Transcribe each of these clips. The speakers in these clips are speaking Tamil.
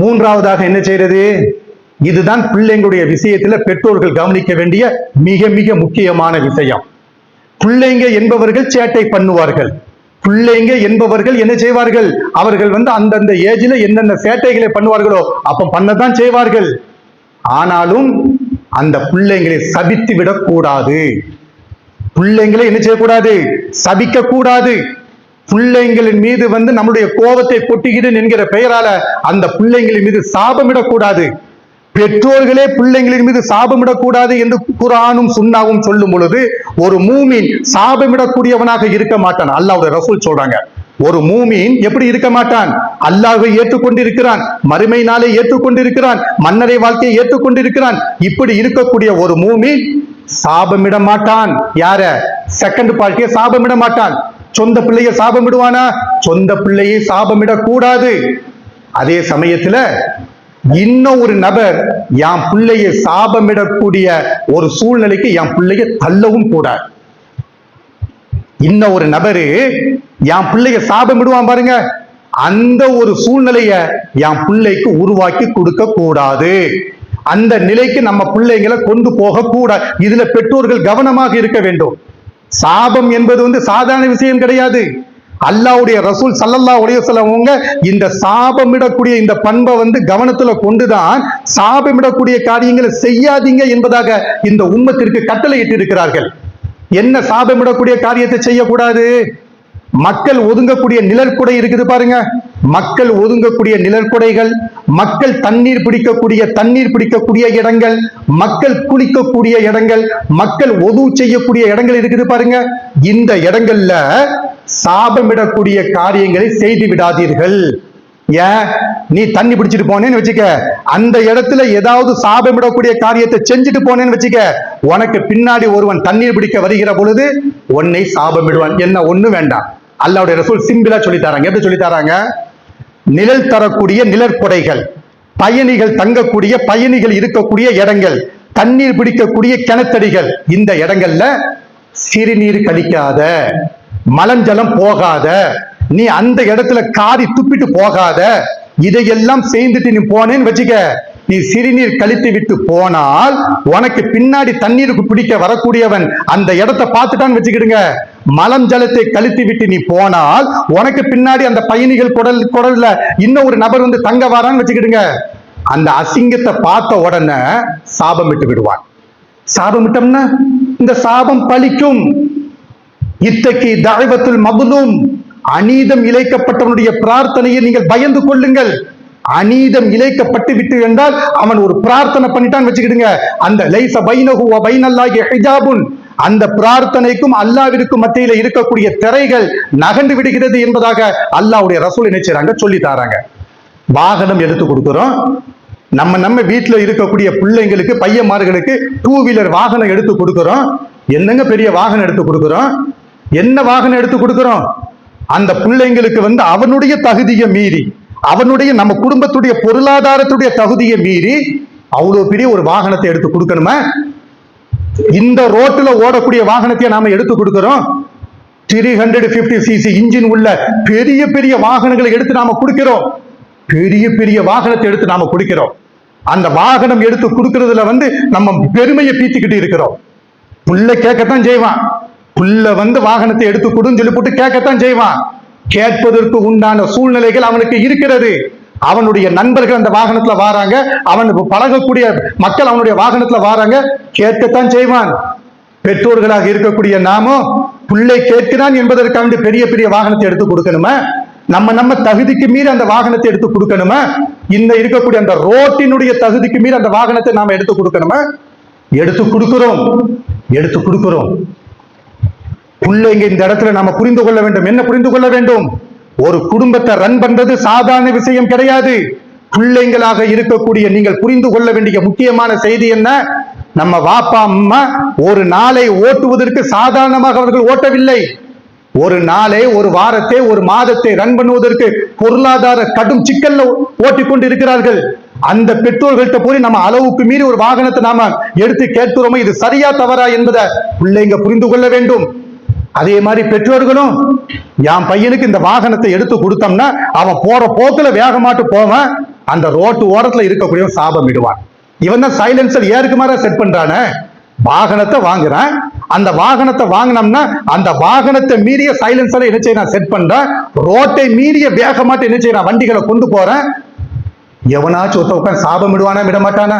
மூன்றாவதாக என்ன செய்யறது இதுதான் பிள்ளைங்களுடைய விஷயத்துல பெற்றோர்கள் கவனிக்க வேண்டிய மிக மிக முக்கியமான விஷயம். பிள்ளைங்க என்பவர்கள் சேட்டை பண்ணுவார்கள். பிள்ளைங்க என்பவர்கள் என்ன செய்வார்கள்? அவர்கள் வந்து அந்தந்த ஏஜ்ல என்னென்ன சேட்டைகளை பண்ணுவார்களோ அப்ப பண்ணத்தான் செய்வார்கள். ஆனாலும் அந்த பிள்ளைங்களை சபித்து விடக்கூடாது பிள்ளைங்களை என்ன செய்யக்கூடாது? சபிக்க கூடாது பிள்ளைங்களின் மீது வந்து நம்முடைய கோபத்தை கொட்டுகிறேன் என்கிற பெயரால அந்த பிள்ளைங்களின் மீது சாபமிடக்கூடாது பெற்றோர்களே பிள்ளைங்களின் மீது சாபமிடக்கூடாது என்று குரானும் சுன்னாவும் சொல்லும் பொழுது ஒரு மூமின் சாபமிடக்கூடியவனாக இருக்க மாட்டான். அல்லாவுடைய ரசூல் சொல்றாங்க. ஒரு மூமின் எப்படி இருக்க மாட்டான்? அல்லாஹை ஏற்றுக்கொண்டிருக்கிறான் மறுமை நாளை ஏற்றுக்கொண்டிருக்கிறான் மன்னரை வாழ்க்கையை ஏற்றுக்கொண்டிருக்கிறான். இப்படி இருக்கக்கூடிய ஒரு மூமின் சாபமிட மாட்டான் யார? செகண்ட் பார்ட்டியை சாபமிட மாட்டான் சொந்த பிள்ளையை சாபமிடுவானா சொந்த பிள்ளையை சாபமிடக் கூடாது அதே சமயத்துல இன்னும் ஒரு நபர் என் பிள்ளையை சாபமிடக்கூடிய ஒரு சூழ்நிலைக்கு என் பிள்ளைய தள்ளவும் கூடாது இன்ன ஒரு நபரு என் பிள்ளைய சாபம் விடுவான் பாருங்க. அந்த ஒரு சூழ்நிலைய என் பிள்ளைக்கு உருவாக்கி கொடுக்க கூடாது. அந்த நிலைக்கு நம்ம பிள்ளைங்களை கொண்டு போக கூடாது. இதுல பெற்றோர்கள் கவனமாக இருக்க வேண்டும். சாபம் என்பது வந்து சாதாரண விஷயம் கிடையாது. அல்லாவுடைய ரசூல் சல்லல்லா உடையவங்க இந்த சாபமிடக்கூடிய இந்த பண்பை வந்து கவனத்துல கொண்டுதான் சாபமிடக்கூடிய காரியங்களை செய்யாதீங்க என்பதாக இந்த உம்மத்திற்கு கட்டளையிட்டு இருக்கிறார்கள் என்ன சாபமிடக்கூடிய காரியத்தை செய்யக்கூடாது? மக்கள் ஒதுங்கக்கூடிய நிழற்குடை இருக்குது பாருங்க. மக்கள் ஒதுங்கக்கூடிய நிழற்குடைகள் மக்கள் தண்ணீர் பிடிக்கக்கூடிய தண்ணீர் பிடிக்கக்கூடிய இடங்கள் மக்கள் குளிக்கக்கூடிய இடங்கள் மக்கள் ஒது செய்யக்கூடிய இடங்கள் இருக்குது பாருங்க. இந்த இடங்கள்ல சாபமிடக்கூடிய காரியங்களை செய்து விடாதீர்கள். ஏன் நீ தண்ணி பிடிச்சிட்டு போனேன்னு வச்சுக்க. அந்த இடத்துல ஏதாவது சாபமிடக்கூடிய காரியத்தை செஞ்சுட்டு போனேன்னு வச்சுக்க. உனக்கு பின்னாடி ஒருவன் தண்ணீர் பிடிக்க வருகிற பொழுது உன்னை சாபமிடுவான். என்ன ஒண்ணு வேண்டாம். அல்லாவுடைய ரசூல் சிம்பிளா சொல்லி தராங்க. எப்படி சொல்லி தராங்க? நிழல் தரக்கூடிய நிழற்குடைகள் பயணிகள் தங்கக்கூடிய பயணிகள் இருக்கக்கூடிய இடங்கள் தண்ணீர் பிடிக்கக்கூடிய கிணத்தடிகள் இந்த இடங்கள்ல சிறுநீர் கழிக்காத மலஞ்சலம் போகாத நீ அந்த இடத்துல காரி துப்பிட்டு போகாத இதையெல்லாம் செய்துட்டு நீ போனேன்னு வச்சுக்க. நீ சிறுநீர் கழித்து விட்டு போனால் உனக்கு பின்னாடி தண்ணீருக்கு பிடிக்க வரக்கூடியவன் அந்த இடத்தை பார்த்துட்டான்னு வச்சுக்கிடுங்க. மலம் ஜலத்தை கழித்து விட்டு நீ போனால் உனக்கு பின்னாடி அந்த பயணிகள் குடல் குடல்ல இன்னும் ஒரு நபர் வந்து தங்க வரான்னு வச்சுக்கிடுங்க. அந்த அசிங்கத்தை பார்த்த உடனே சாபம் விட்டு விடுவான். சாபம் விட்டோம்னா இந்த சாபம் பழிக்கும். இத்தகைய தாழ்வத்தில் மகுலும் அநீதம் இழைக்கப்பட்டவனுடைய பிரார்த்தனையை நீங்கள் பயந்து கொள்ளுங்கள். அநீதம் இழைக்கப்பட்டு விட்டு என்றால் அவன் ஒரு பிரார்த்தனை பண்ணிட்டான்னு வச்சுக்கிடுங்க. அந்த லைச பைனஹு பைனல்லாஹி ஹிஜாபுன். அந்த பிரார்த்தனைக்கும் அல்லாவிற்கும் மத்தியில இருக்கக்கூடிய திரைகள் நகண்டு விடுகிறது என்பதாக அல்லாஹ்வுடைய ரசூல் நினைச்சாங்க சொல்லி தாராங்க. வாகனம் எடுத்து கொடுக்குறோம். நம்ம நம்ம வீட்டுல இருக்கக்கூடிய பிள்ளைங்களுக்கு பையன்மார்களுக்கு டூ வீலர் வாகனம் எடுத்து கொடுக்குறோம். என்னங்க பெரிய வாகனம் எடுத்து கொடுக்குறோம்? என்ன வாகனம் எடுத்து கொடுக்குறோம்? அந்த பிள்ளைங்களுக்கு வந்து அவனுடைய தகுதியை மீறி அவனுடைய நம்ம குடும்பத்துடைய பொருளாதாரத்துடைய தகுதியை மீறி அவ்வளவு பெரிய ஒரு வாகனத்தை எடுத்து கொடுக்கணுமா? இந்த ரோட்டில் ஓடக்கூடிய வாகனத்தை நாம எடுத்து கொடுக்கிறோம். Three hundred fifty CC engine உள்ள பெரிய பெரிய வாகனங்களை எடுத்து நாம கொடுக்கிறோம். பெரிய பெரிய வாகனத்தை எடுத்து நாம கொடுக்கிறோம். அந்த வாகனம் எடுத்து கொடுக்கறதுல வந்து நம்ம பெருமையை பீத்திக்கிட்டு இருக்கிறோம். புள்ள கேட்கத்தான் செய்வான். புள்ள வந்து வாகனத்தை எடுத்து கொடுன்னு சொல்லி போட்டு கேட்கத்தான் செய்வான். கேட்பதற்கு உண்டான சூழ்நிலைகள் அவனுக்கு இருக்கிறது. அவனுடைய நண்பர்கள் அந்த வாகனத்துல வாராங்க. அவனுக்கு பழகக்கூடிய மக்கள் அவனுடைய வாகனத்துல வாராங்க. கேட்கத்தான் செய்வான். பெற்றோர்களாக இருக்கக்கூடிய நாமும் பிள்ளை கேட்கிறான் என்பதற்காக பெரிய பெரிய வாகனத்தை எடுத்து கொடுக்கணுமா? நம்ம நம்ம தகுதிக்கு மீறி அந்த வாகனத்தை எடுத்து கொடுக்கணுமா? இந்த இருக்கக்கூடிய அந்த ரோட்டினுடைய தகுதிக்கு மீறி அந்த வாகனத்தை நாம எடுத்து கொடுக்கணுமா? எடுத்து கொடுக்கிறோம். எடுத்து கொடுக்கிறோம். பிள்ளைங்க இந்த இடத்துல நாம புரிந்து கொள்ள வேண்டும். என்ன புரிந்து கொள்ள வேண்டும்? ஒரு குடும்பத்தை ரன் பண்றது சாதாரண விஷயம் கிடையாது. பிள்ளைங்களாக இருக்கக்கூடிய நீங்கள் புரிந்து கொள்ள வேண்டிய முக்கியமான செய்தி என்ன? நம்ம வாப்பா அம்மா ஒரு நாளை ஓட்டுவதற்கு சாதாரணமாக அவர்கள் ஓட்டவில்லை. ஒரு நாளை ஒரு வாரத்தை ஒரு மாதத்தை ரன் பண்ணுவதற்கு பொருளாதார கடும் சிக்கல்ல ஓட்டிக் கொண்டு இருக்கிறார்கள் அந்த பெற்றோர்கள்ட்ட போய் நம்ம அளவுக்கு மீறி ஒரு வாகனத்தை நாம எடுத்து கேட்கிறோமோ இது சரியா தவறா என்பதை பிள்ளைங்க புரிந்து கொள்ள வேண்டும். அதே மாதிரி பெற்றோர்களும் என் பையனுக்கு இந்த வாகனத்தை எடுத்து கொடுத்தோம்னா அவன் போற போக்குல வேகமாட்டு போவான் அந்த ரோட்டு ஓரத்துல இருக்கக்கூடிய சாபம் இடுவான். இவன் தான் சைலன்சர் ஏருக்கு மாதிரி செட் பண்றானே? வாகனத்தை வாங்குறேன். அந்த வாகனத்தை வாங்கினோம்னா அந்த வாகனத்தை மீறிய சைலன்சரை என்ன செய்யறேன்? செட் பண்றேன். ரோட்டை மீறிய வேகமாட்டு என்ன செய்யறான்? வண்டிகளை கொண்டு போறேன். எவனாச்சும் ஒருத்த உட்காந்து சாபம் விடுவானா விட மாட்டானா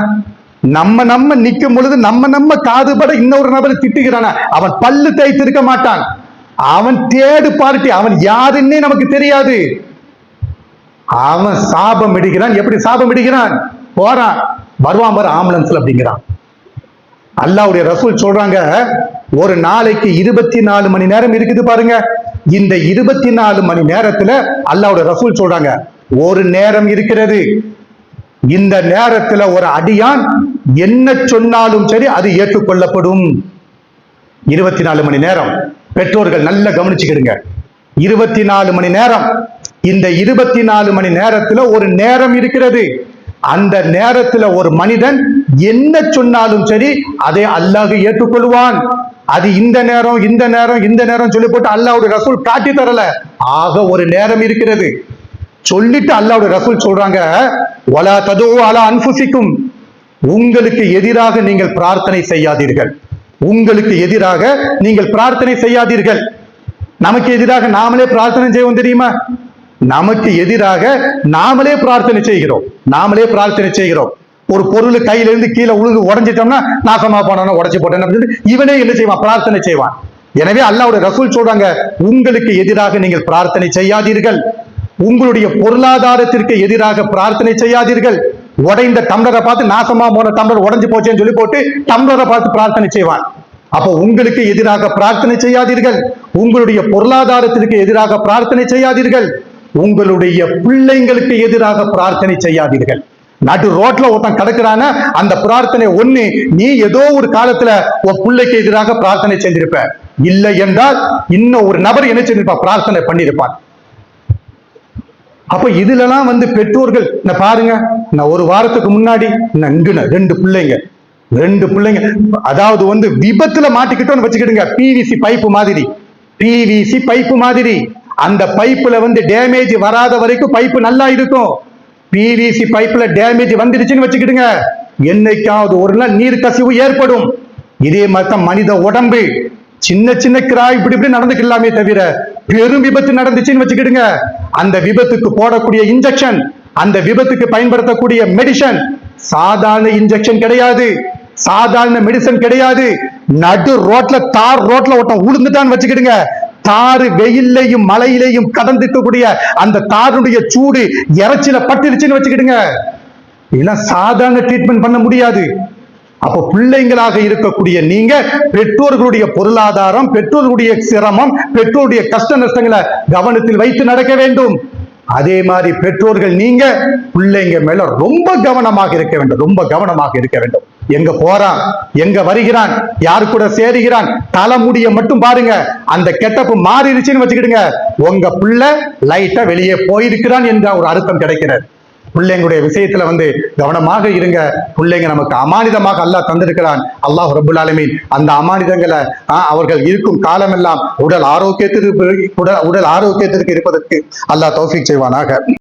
நம்ம நம்ம நிற்கும் பொழுது நம்ம நம்ம காதுபட இன்னொரு நபரை திட்டுகிறான? அவன் பல்லு தேய்த்து இருக்க மாட்டான். அவன் தேடு பார்ட்டி அவன் யாருன்னே நமக்கு தெரியாது. அவன் சாபம் இடுகிறான் எப்படி சாபம் இடுகிறான் போறான் வருவான் பாரு ஆம்புலன்ஸ்ல அப்படிங்கிறான். அல்லாவுடைய ரசூல் சொல்றாங்க ஒரு நாளைக்கு இருபத்தி நாலு மணி நேரம் இருக்குது பாருங்க. இந்த இருபத்தி நாலு மணி நேரத்துல அல்லாவுடைய ரசூல் சொல்றாங்க ஒரு நேரம் இருக்கிறது. இந்த நேரத்துல ஒரு அடியான் என்ன சொன்னாலும் சரி அது ஏற்றுக்கொள்ளப்படும். இருபத்தி நாலு மணி நேரம். பெற்றோர்கள் நல்ல கவனிச்சுக்கிடுங்க. இருபத்தி நாலு மணி நேரம். இந்த இருபத்தி நாலு மணி நேரத்துல ஒரு நேரம் இருக்கிறது. அந்த நேரத்துல ஒரு மனிதன் என்ன சொன்னாலும் சரி அதை அல்லாஹ் ஏற்றுக்கொள்வான். அது இந்த நேரம் இந்த நேரம் இந்த நேரம் சொல்லி போட்டு அல்லாவுடைய ரசூல் காட்டி தரல. ஆக ஒரு நேரம் இருக்கிறது. சொல்லிட்டு அல்லாவுடைய ரசூல் சொல்றாங்க ஒலா ததோ அலா அன்புசிக்கும் உங்களுக்கு எதிராக நீங்கள் பிரார்த்தனை செய்யாதீர்கள். உங்களுக்கு எதிராக நீங்கள் பிரார்த்தனை செய்யாதீர்கள். நமக்கு எதிராக நாமளே பிரார்த்தனை செய்வோம் தெரியுமா? நமக்கு எதிராக நாமளே பிரார்த்தனை செய்கிறோம். நாமளே பிரார்த்தனை செய்கிறோம். ஒரு பொருள் கையில இருந்து கீழே உழுந்து உடஞ்சிட்டோம்னா நாசமா போனோம்னா உடச்சு போட்டேன் அப்படின்னு சொல்லிட்டு இவனே என்ன செய்வான்? பிரார்த்தனை செய்வான். எனவே அல்லாவுடைய ரசூல் சொல்றாங்க உங்களுக்கு எதிராக நீங்கள் பிரார்த்தனை செய்யாதீர்கள். உங்களுடைய பொருளாதாரத்திற்கு எதிராக பிரார்த்தனை செய்யாதீர்கள். உடைந்த டம்ளரை பார்த்து நாசமா போன டம்ளர் உடஞ்சு போச்சேன்னு சொல்லி போட்டு டம்ளரை பார்த்து பிரார்த்தனை செய்வான் அப்போ உங்களுக்கு எதிராக பிரார்த்தனை செய்யாதீர்கள். உங்களுடைய பொருளாதாரத்திற்கு எதிராக பிரார்த்தனை செய்யாதீர்கள். உங்களுடைய பிள்ளைங்களுக்கு எதிராக பிரார்த்தனை செய்யாதீர்கள். நடு ரோட்ல ஒருத்தன் கிடக்குறான அந்த பிரார்த்தனை ஒண்ணு நீ ஏதோ ஒரு காலத்துல உன் பிள்ளைக்கு எதிராக பிரார்த்தனை செஞ்சிருப்ப. இல்லை என்றால் இன்னும் ஒரு நபர் என்ன செஞ்சிருப்பா பிரார்த்தனை பண்ணியிருப்பான் அப்ப இதுலலாம் வந்து பெற்றோர்கள் நான் பாருங்க நான் ஒரு வாரத்துக்கு முன்னாடி நங்குன ரெண்டு பிள்ளைங்க. ரெண்டு பிள்ளைங்க. அதாவது வந்து விபத்துல மாட்டிக்கிட்டோம்னு வச்சுக்கிடுங்க பிவிசி பைப்பு மாதிரி. பிவிசி பைப்பு மாதிரி. அந்த பைப்புல வந்து டேமேஜ் வராத வரைக்கும் பைப்பு நல்லா இருக்கும். பிவிசி பைப்புல டேமேஜ் வந்துடுச்சுன்னு வச்சுக்கிடுங்க. என்னைக்காவது ஒரு நாள் நீர் கசிவு ஏற்படும். இதே மாதிரி தான் மனித உடம்பு. சின்ன சின்ன கிராய் இப்படி இப்படி நடந்துக்கலாமே தவிர பெரும் விபத்து நடந்துச்சுன்னு வச்சுக்கிடுங்க. அந்த விபத்துக்கு போடக்கூடிய இன்ஜெக்ஷன் அந்த விபத்துக்கு பயன்படுத்தக்கூடிய மெடிசன் சாதாரண இன்ஜெக்ஷன் கிடையாது. சாதாரண மெடிசன் கிடையாது. நடு ரோட்ல தார் ரோட்ல ஒருத்தன் உளுந்துட்டான்னு வச்சுக்கிடுங்க. தாறு வெயில்லையும் மழையிலையும் கடந்துக்கக்கூடிய அந்த தாருடைய சூடு இறைச்சில பட்டுருச்சுன்னு வச்சுக்கிடுங்க. இதெல்லாம் சாதாரண ட்ரீட்மெண்ட் பண்ண முடியாது. அப்போ பிள்ளைங்களாக இருக்கக்கூடிய நீங்க பெற்றோர்களுடைய பொருளாதாரம் பெற்றோர்களுடைய சிரமம் பெற்றோருடைய கஷ்ட நஷ்டங்களை கவனத்தில் வைத்து நடக்க வேண்டும். அதே மாதிரி பெற்றோர்கள் நீங்க பிள்ளைங்க மேல ரொம்ப கவனமாக இருக்க வேண்டும். ரொம்ப கவனமாக இருக்க வேண்டும். எங்க போறான்? எங்க வருகிறான்? யார் கூட சேருகிறான்? தலைமுடிய மட்டும் பாருங்க. அந்த கெட்டப்பு மாறிடுச்சுன்னு வச்சுக்கிடுங்க. உங்க பிள்ளை லைட்டா வெளியே போயிருக்கிறான் என்ற ஒரு அர்த்தம் கிடைக்கிறது. பிள்ளைங்களுடைய விஷயத்துல வந்து கவனமாக இருங்க. பிள்ளைங்க நமக்கு அமானிதமாக அல்லாஹ் தந்திருக்கிறான். அல்லாஹ் ரபுல் அந்த அமானிதங்களை ஆஹ், அவர்கள் இருக்கும் காலமெல்லாம் உடல் ஆரோக்கியத்திற்கு உடல் உடல் ஆரோக்கியத்திற்கு இருப்பதற்கு அல்லாஹ் தௌஃபீக் செய்வானாக.